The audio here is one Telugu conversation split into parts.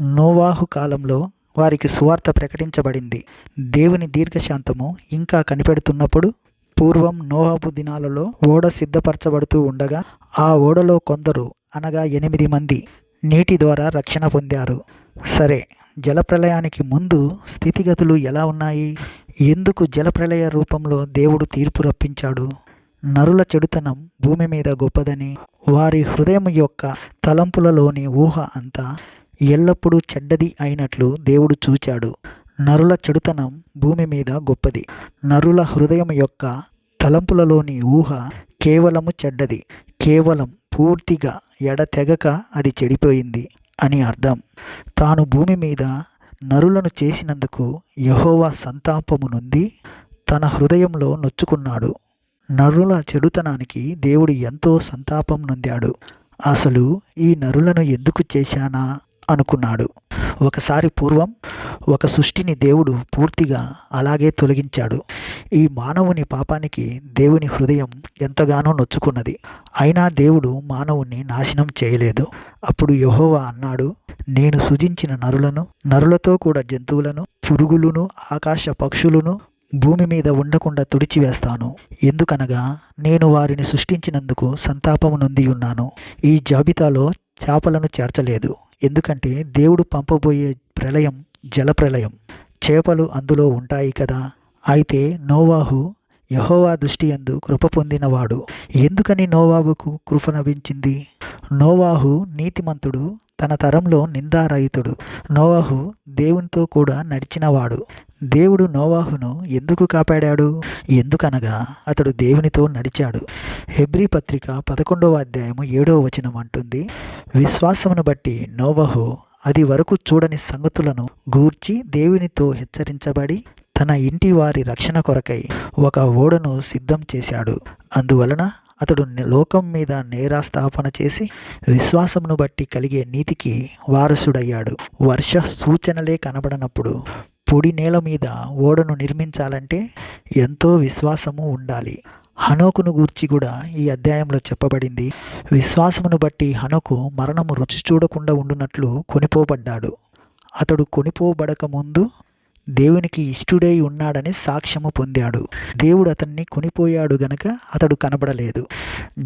నోవాహు కాలంలో వారికి సువార్త ప్రకటించబడింది. దేవుని దీర్ఘశాంతము ఇంకా కనిపెడుతున్నప్పుడు పూర్వం నోహాబు దినాలలో ఓడ సిద్ధపరచబడుతూ ఉండగా ఆ ఓడలో కొందరు అనగా ఎనిమిది మంది నీటి ద్వారా రక్షణ పొందారు. సరే జలప్రలయానికి ముందు స్థితిగతులు ఎలా ఉన్నాయి? ఎందుకు జలప్రలయ రూపంలో దేవుడు తీర్పు రప్పించాడు? నరుల చెడుతనం భూమి మీద గొప్పదని వారి హృదయం యొక్క తలంపులలోని ఊహ అంతా ఎల్లప్పుడూ చెడ్డది అయినట్లు దేవుడు చూచాడు. నరుల చెడుతనం భూమి మీద గొప్పది. నరుల హృదయం యొక్క తలంపులలోని ఊహ కేవలము చెడ్డది. కేవలం పూర్తిగా ఎడతెగక అది చెడిపోయింది అని అర్థం. తాను భూమి మీద నరులను చేసినందుకు యహోవా సంతాపము నుండి తన హృదయంలో నొచ్చుకున్నాడు. నరుల చెడుతనానికి దేవుడు ఎంతో సంతాపం నొందాడు. అసలు ఈ నరులను ఎందుకు చేశానా? అనుకున్నాడు. ఒకసారి పూర్వం ఒక సృష్టిని దేవుడు పూర్తిగా అలాగే తొలగించాడు. ఈ మానవుని పాపానికి దేవుని హృదయం ఎంతగానో నొచ్చుకున్నది. అయినా దేవుడు మానవుని నాశనం చేయలేదు. అప్పుడు యహోవా అన్నాడు నేను సృజించిన నరులను నరులతో కూడా జంతువులను పురుగులను ఆకాశ పక్షులను భూమి మీద ఉండకుండా తుడిచివేస్తాను. ఎందుకనగా నేను వారిని సృష్టించినందుకు సంతాపము నొంది ఉన్నాను. ఈ జాబితాలో చేపలను చేర్చలేదు. ఎందుకంటే దేవుడు పంపబోయే ప్రళయం జలప్రలయం చేపలు అందులో ఉంటాయి కదా. అయితే నోవాహు యహోవా దృష్టి అందు కృప పొందినవాడు. ఎందుకని నోవాహుకు కృప లభించింది? నోవాహు నీతిమంతుడు తన తరంలో నిందారహితుడు. నోవాహు దేవునితో కూడా నడిచినవాడు. దేవుడు నోవాహును ఎందుకు కాపాడాడు? ఎందుకనగా అతడు దేవునితో నడిచాడు. హెబ్రీ పత్రిక పదకొండవ అధ్యాయము ఏడవ వచనం అంటుంది విశ్వాసమును బట్టి నోవహు అది వరకు చూడని సంగతులను గూర్చి దేవునితో హెచ్చరించబడి తన ఇంటి వారి రక్షణ కొరకై ఒక ఓడను సిద్ధం చేశాడు. అందువలన అతడు లోకం మీద నేరాస్థాపన చేసి విశ్వాసమును బట్టి కలిగే నీతికి వారసుడయ్యాడు. వర్ష సూచనలే కనబడనప్పుడు పొడి నేల మీద ఓడను నిర్మించాలంటే ఎంతో విశ్వాసము ఉండాలి. హనోకును గూర్చి కూడా ఈ అధ్యాయంలో చెప్పబడింది. విశ్వాసమును బట్టి హనోకు మరణము రుచి చూడకుండా ఉండునట్లు కొనిపోబడ్డాడు. అతడు కొనిపోబడక ముందు దేవునికి ఇష్టుడై ఉన్నాడని సాక్ష్యము పొందాడు. దేవుడు అతన్ని కొనిపోయాడు గనక అతడు కనబడలేదు.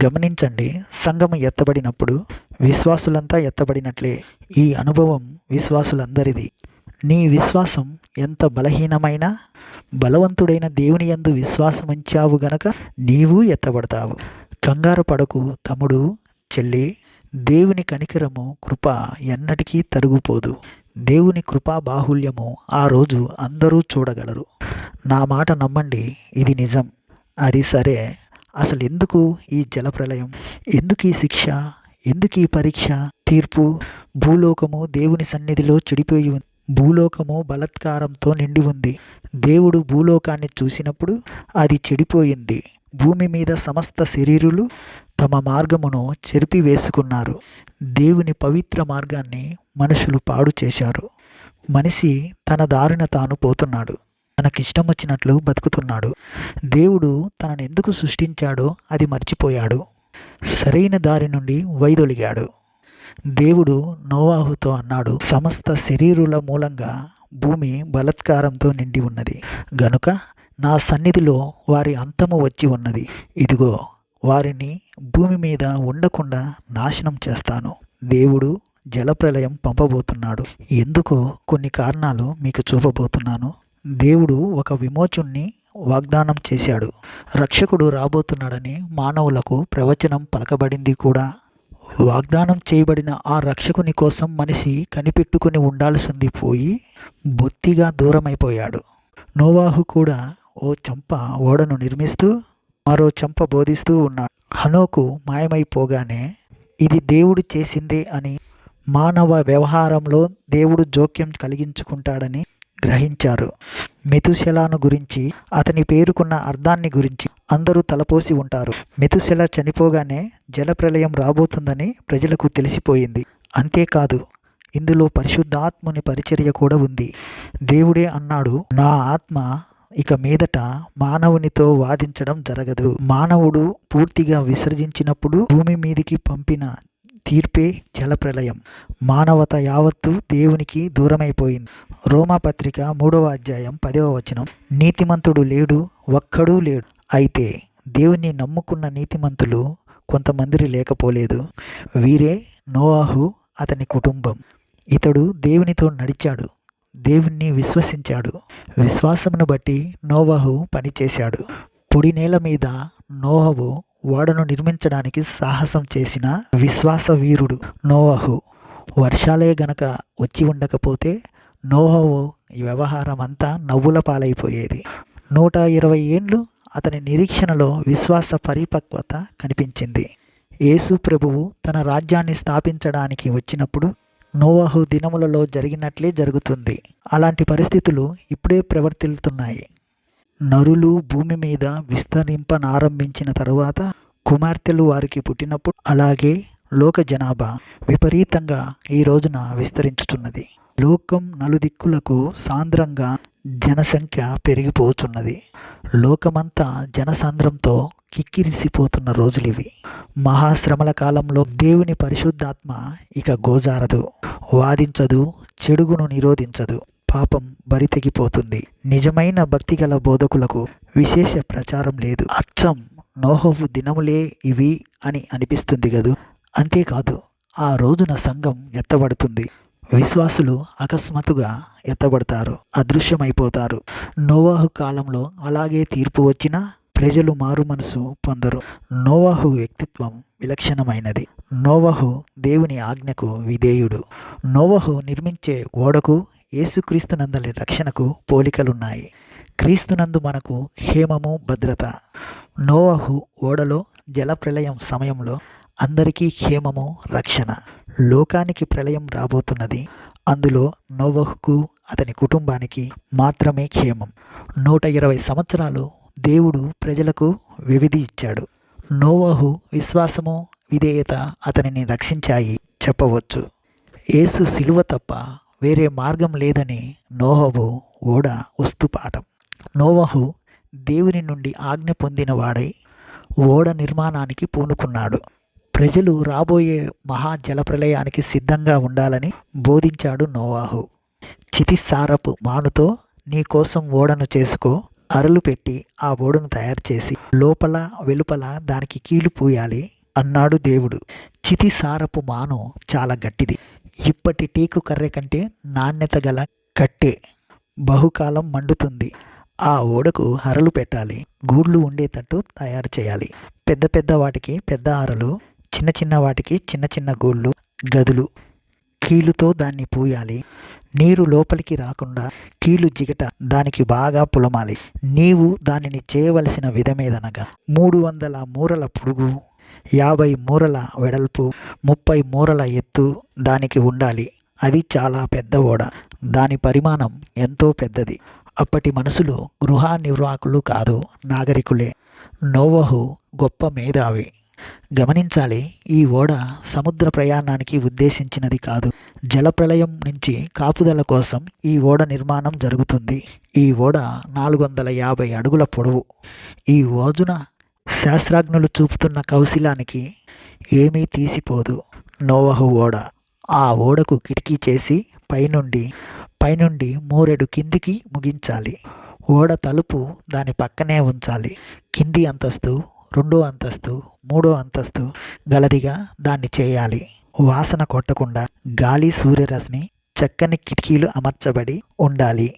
గమనించండి సంఘము ఎత్తబడినప్పుడు విశ్వాసులంతా ఎత్తబడినట్లే. ఈ అనుభవం విశ్వాసులందరిది. నీ విశ్వాసం ఎంత బలహీనమైనా బలవంతుడైన దేవుని యందు విశ్వాసముంచావు గనక నీవు ఎత్తబడతావు. కంగారు పడకు తమ్ముడు చెల్లి. దేవుని కనికరము కృప ఎన్నటికీ తరుగుపోదు. దేవుని కృపా బాహుల్యము ఆ రోజు అందరూ చూడగలరు. నా మాట నమ్మండి ఇది నిజం. అది సరే. అసలు ఎందుకు ఈ జలప్రలయం? ఎందుకు ఈ శిక్ష? ఎందుకు ఈ పరీక్ష? తీర్పు? భూలోకము దేవుని సన్నిధిలో చెడిపోయి ఉంది భూలోకము బలత్కారంతో నిండి ఉంది. దేవుడు భూలోకాన్ని చూసినప్పుడు అది చెడిపోయింది. భూమి మీద సమస్త శరీరులు తమ మార్గమును చెరిపి వేసుకున్నారు దేవుని పవిత్ర మార్గాన్ని మనుషులు పాడు చేశారు. మనిషి తన దారిన తాను పోతున్నాడు. తనకిష్టం వచ్చినట్లు బతుకుతున్నాడు. దేవుడు తనను ఎందుకు సృష్టించాడో అది మర్చిపోయాడు. సరైన దారి నుండి వైదొలిగాడు. దేవుడు నోవాహుతో అన్నాడు సమస్త శరీరుల మూలంగా భూమి బలత్కారంతో నిండి ఉన్నది. గనుక నా సన్నిధిలో వారి అంతము వచ్చి ఉన్నది. ఇదిగో వారిని భూమి మీద ఉండకుండా నాశనం చేస్తాను. దేవుడు జలప్రలయం పంపబోతున్నాడు. ఎందుకో? కొన్ని కారణాలు మీకు చూపబోతున్నాను. దేవుడు ఒక విమోచుణ్ణి వాగ్దానం చేశాడు. రక్షకుడు రాబోతున్నాడని మానవులకు ప్రవచనం పలకబడింది కూడా. వాగ్దానం చేయబడిన ఆ రక్షకుని కోసం మనిషి కనిపెట్టుకుని ఉండాల్సింది పోయి బొత్తిగా దూరమైపోయాడు. నోవాహు కూడా ఓ చంప ఓడను నిర్మిస్తూ మరో చంప బోధిస్తూ ఉన్నాడు. హనోకు మాయమైపోగానే ఇది దేవుడు చేసిందే అని మానవ వ్యవహారంలో దేవుడు జోక్యం కలిగించుకుంటాడని గ్రహించారు. మెతుశెలాను గురించి అతని పేరుకున్న అర్థాన్ని గురించి అందరూ తలపోసి ఉంటారు. మెతుశెల చనిపోగానే జలప్రలయం రాబోతుందని ప్రజలకు తెలిసిపోయింది. అంతేకాదు ఇందులో పరిశుద్ధాత్ముని పరిచర్య కూడా ఉంది. దేవుడే అన్నాడు నా ఆత్మ ఇక మీదట మానవునితో వాదించడం జరగదు. మానవుడు పూర్తిగా విసర్జించినప్పుడు భూమి మీదికి పంపిన తీర్పే జలప్రలయం. మానవత యావత్తు దేవునికి దూరమైపోయింది. రోమాపత్రిక మూడవ అధ్యాయం పదవ వచనం. నీతిమంతుడు లేడు ఒక్కడూ లేడు. అయితే దేవుణ్ణి నమ్ముకున్న నీతిమంతులు కొంతమంది లేకపోలేదు. వీరే నోవాహు అతని కుటుంబం. ఇతడు దేవునితో నడిచాడు దేవుణ్ణి విశ్వసించాడు. విశ్వాసమును బట్టి నోవహు పనిచేశాడు. పొడి నేల మీద నోహవు ఓడను నిర్మించడానికి సాహసం చేసిన విశ్వాస వీరుడు నోవహు. వర్షాలే గనక వచ్చి ఉండకపోతే నోహవు ఈ వ్యవహారం అంతా నవ్వుల పాలైపోయేది. నూట ఇరవై ఏండ్లు అతని నిరీక్షణలో విశ్వాస పరిపక్వత కనిపించింది. యేసు ప్రభువు తన రాజ్యాన్ని స్థాపించడానికి వచ్చినప్పుడు నోవహు దినములలో జరిగినట్లే జరుగుతుంది. అలాంటి పరిస్థితులు ఇప్పుడే ప్రవర్తిల్తున్నాయి. నరులు భూమి మీద విస్తరింపనారంభించిన తరువాత కుమార్తెలు వారికి పుట్టినప్పుడు అలాగే లోక జనాభా విపరీతంగా ఈ రోజున విస్తరించుతున్నది లోకం నలుదిక్కులకు సాంద్రంగా జనసంఖ్య పెరిగిపోతున్నది లోకమంతా జనసాంద్రంతో కిక్కిరిసిపోతున్న రోజులివి. మహాశ్రమల కాలంలో దేవుని పరిశుద్ధాత్మ ఇక గోజారదు. వాదించదు చెడుగును నిరోధించదు. పాపం బరితెగిపోతుంది నిజమైన భక్తిగల బోధకులకు విశేష ప్రచారం లేదు. అచ్చం నోహవు దినములే ఇవి అని అనిపిస్తుంది గదు. అంతేకాదు ఆ రోజున సంఘం ఎత్తబడుతుంది. విశ్వాసులు అకస్మాత్తుగా ఎత్తబడతారు. అదృశ్యమైపోతారు. నోవాహు కాలంలో అలాగే తీర్పు వచ్చినా ప్రజలు మారు మనసు పొందరు. నోవాహు వ్యక్తిత్వం విలక్షణమైనది. నోవహు దేవుని ఆజ్ఞకు విధేయుడు. నోవహు నిర్మించే గోడకు యేసుక్రీస్తునందలి రక్షణకు పోలికలున్నాయి. క్రీస్తునందు మనకు క్షేమము భద్రత. నోవహు ఓడలో జలప్రలయం సమయంలో అందరికీ క్షేమము రక్షణ. లోకానికి ప్రళయం రాబోతున్నది. అందులో నోవహుకు అతని కుటుంబానికి మాత్రమే క్షేమం నూట ఇరవై సంవత్సరాలు దేవుడు ప్రజలకు వివిధి ఇచ్చాడు. నోవహు విశ్వాసము విధేయత అతనిని రక్షించాయి చెప్పవచ్చు. యేసు సిలువ తప్ప వేరే మార్గం లేదని నోహవు ఓడ వస్తుపాఠం నోవహు దేవుని నుండి ఆజ్ఞ పొందినవాడై ఓడ నిర్మాణానికి పూనుకున్నాడు. ప్రజలు రాబోయే మహా జలప్రలయానికి సిద్ధంగా ఉండాలని బోధించాడు నోవాహు. చితిసారపు మానుతో నీ కోసం ఓడను చేసుకో అరలు పెట్టి ఆ ఓడను తయారు చేసి లోపల వెలుపల దానికి కీలు పూయాలి. అన్నాడు దేవుడు. చితిసారపు మాను చాలా గట్టిది. ఇప్పటి టేకు కర్రె కంటే నాణ్యత గల కట్టె బహుకాలం మండుతుంది. ఆ ఓడకు అరలు పెట్టాలి. గూళ్ళు ఉండేటట్టు తయారు చేయాలి. పెద్ద పెద్ద వాటికి పెద్ద అరలు చిన్న చిన్న వాటికి చిన్న చిన్న గూళ్ళు గదులు. కీలుతో దాన్ని పూయాలి. నీరు లోపలికి రాకుండా కీలు జిగట దానికి బాగా పులమాలి. నీవు దానిని చేయవలసిన విధమేదనగా మూడు వందల మూరల పొడుగు యాభై మూరల వెడల్పు ముప్పై మూరల ఎత్తు దానికి ఉండాలి. అది చాలా పెద్ద ఓడ. దాని పరిమాణం ఎంతో పెద్దది. అప్పటి మనుషులు గృహ నిర్వాహకులు కాదు నాగరికులే. నోవహు గొప్ప మేధావి. గమనించాలి ఈ ఓడ సముద్ర ప్రయాణానికి ఉద్దేశించినది కాదు. జలప్రలయం నుంచి కాపుదల కోసం ఈ ఓడ నిర్మాణం జరుగుతుంది. ఈ ఓడ నాలుగు వందల యాభై అడుగుల పొడవు. ఈ ఓజున శాస్త్రజ్ఞులు చూపుతున్న కౌశలానికి ఏమీ తీసిపోదు. నోవహు ఓడ. ఆ ఓడకు కిటికీ చేసి పైనుండి పైనుండి మూరెడు కిందికి ముగించాలి. ఓడ తలుపు దాని పక్కనే ఉంచాలి. కింది అంతస్తు రెండో అంతస్తు మూడో అంతస్తు గలదిగా దాన్ని చేయాలి. వాసన కొట్టకుండా గాలి సూర్యరశ్మి చక్కని కిటికీలు అమర్చబడి ఉండాలి.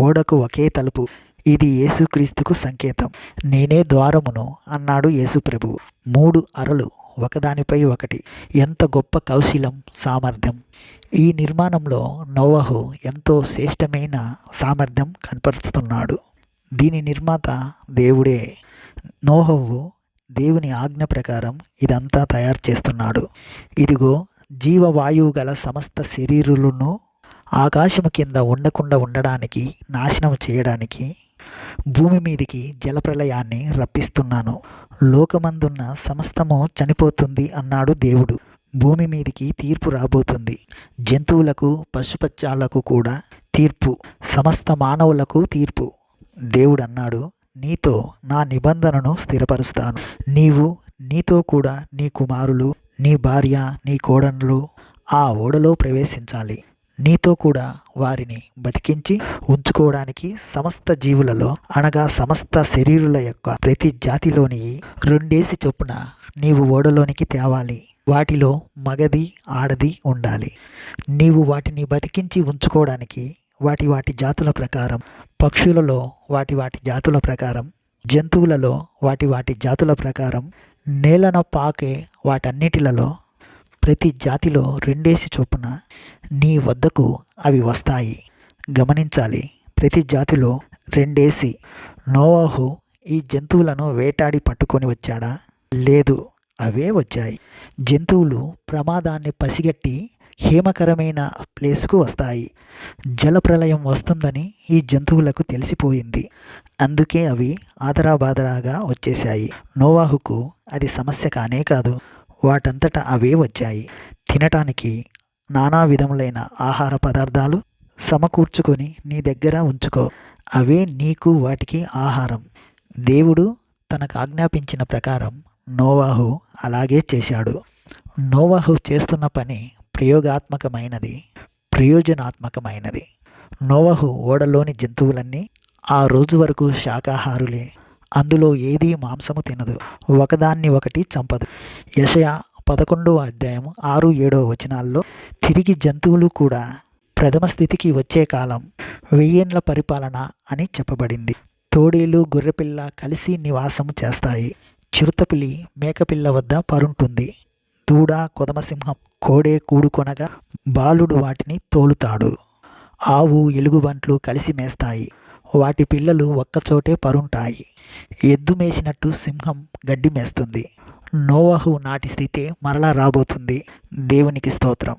ఓడకు ఒకే తలుపు ఇది యేసుక్రీస్తుకు సంకేతం. నేనే ద్వారమును అన్నాడు యేసుప్రభు. మూడు అరలు ఒకదానిపై ఒకటి. ఎంత గొప్ప కౌశలం సామర్థ్యం. ఈ నిర్మాణంలో నోవహు ఎంతో శ్రేష్టమైన సామర్థ్యం కనపరుస్తున్నాడు. దీని నిర్మాత దేవుడే. నోహవు దేవుని ఆజ్ఞ ప్రకారం ఇదంతా తయారు చేస్తున్నాడు. ఇదిగో జీవవాయువు గల సమస్త శరీరులను ఆకాశము కింద ఉండకుండా ఉండడానికి నాశనం చేయడానికి భూమి మీదికి జలప్రలయాన్ని రప్పిస్తున్నాను. లోకమందున్న సమస్తము చనిపోతుంది అన్నాడు దేవుడు. భూమి మీదికి తీర్పు రాబోతుంది. జంతువులకు పశుపత్యాలకు కూడా తీర్పు. సమస్త మానవులకు తీర్పు. దేవుడు అన్నాడు నీతో నా నిబంధనను స్థిరపరుస్తాను. నీవు నీతో కూడా నీ కుమారులు నీ భార్య నీ కోడన్లు ఆ ఓడలో ప్రవేశించాలి. నీతో కూడా వారిని బతికించి ఉంచుకోవడానికి సమస్త జీవులలో అనగా సమస్త శరీరుల యొక్క ప్రతి జాతిలోని రెండేసి చొప్పున నీవు ఓడలోనికి తేవాలి. వాటిలో మగది ఆడది ఉండాలి. నీవు వాటిని బతికించి ఉంచుకోవడానికి వాటి వాటి జాతుల ప్రకారం పక్షులలో వాటి వాటి జాతుల ప్రకారం జంతువులలో వాటి వాటి జాతుల ప్రకారం నేలన పాకే వాటన్నిటిలలో ప్రతి జాతిలో రెండేసి చొప్పున నీ వద్దకు అవి వస్తాయి. గమనించాలి ప్రతి జాతిలో రెండేసి నోవాహు ఈ జంతువులను వేటాడి పట్టుకొని వచ్చాడా? లేదు అవే వచ్చాయి. జంతువులు ప్రమాదాన్ని పసిగట్టి హేమకరమైన ప్లేస్కు వస్తాయి. జలప్రలయం వస్తుందని ఈ జంతువులకు తెలిసిపోయింది. అందుకే అవి ఆదరాబాదరాగా వచ్చేశాయి. నోవాహుకు అది సమస్య కానే కాదు. వాటంతట అవే వచ్చాయి. తినటానికి నానా విధములైన ఆహార పదార్థాలు సమకూర్చుకొని నీ దగ్గర ఉంచుకో. అవే నీకు వాటికి ఆహారం. దేవుడు తనకు ఆజ్ఞాపించిన ప్రకారం నోవాహు అలాగే చేశాడు. నోవాహు చేస్తున్న పని ప్రయోగాత్మకమైనది ప్రయోజనాత్మకమైనది. నోవహు ఓడలోని జంతువులన్నీ ఆ రోజు వరకు శాకాహారులే. అందులో ఏదీ మాంసము తినదు. ఒకదాన్ని ఒకటి చంపదు. యషయ పదకొండవ అధ్యాయం ఆరు ఏడవ వచనాల్లో తిరిగి జంతువులు కూడా ప్రథమ స్థితికి వచ్చే కాలం వెయ్యేండ్ల పరిపాలన అని చెప్పబడింది. తోడేలు గొర్రెపిల్ల కలిసి నివాసము చేస్తాయి. చిరుతపిల్లి మేకపిల్ల వద్ద పరుంటుంది. దూడ కొదమసింహం కోడే కూడుకొనగా బాలుడు వాటిని తోలుతాడు. ఆవు ఎలుగుబంట్లు కలిసి మేస్తాయి. వాటి పిల్లలు ఒక్కచోటే పరుంటాయి. ఎద్దు మేసినట్టు సింహం గడ్డి మేస్తుంది. నోవహు నాటి స్థితి మరలా రాబోతుంది. దేవునికి స్తోత్రం.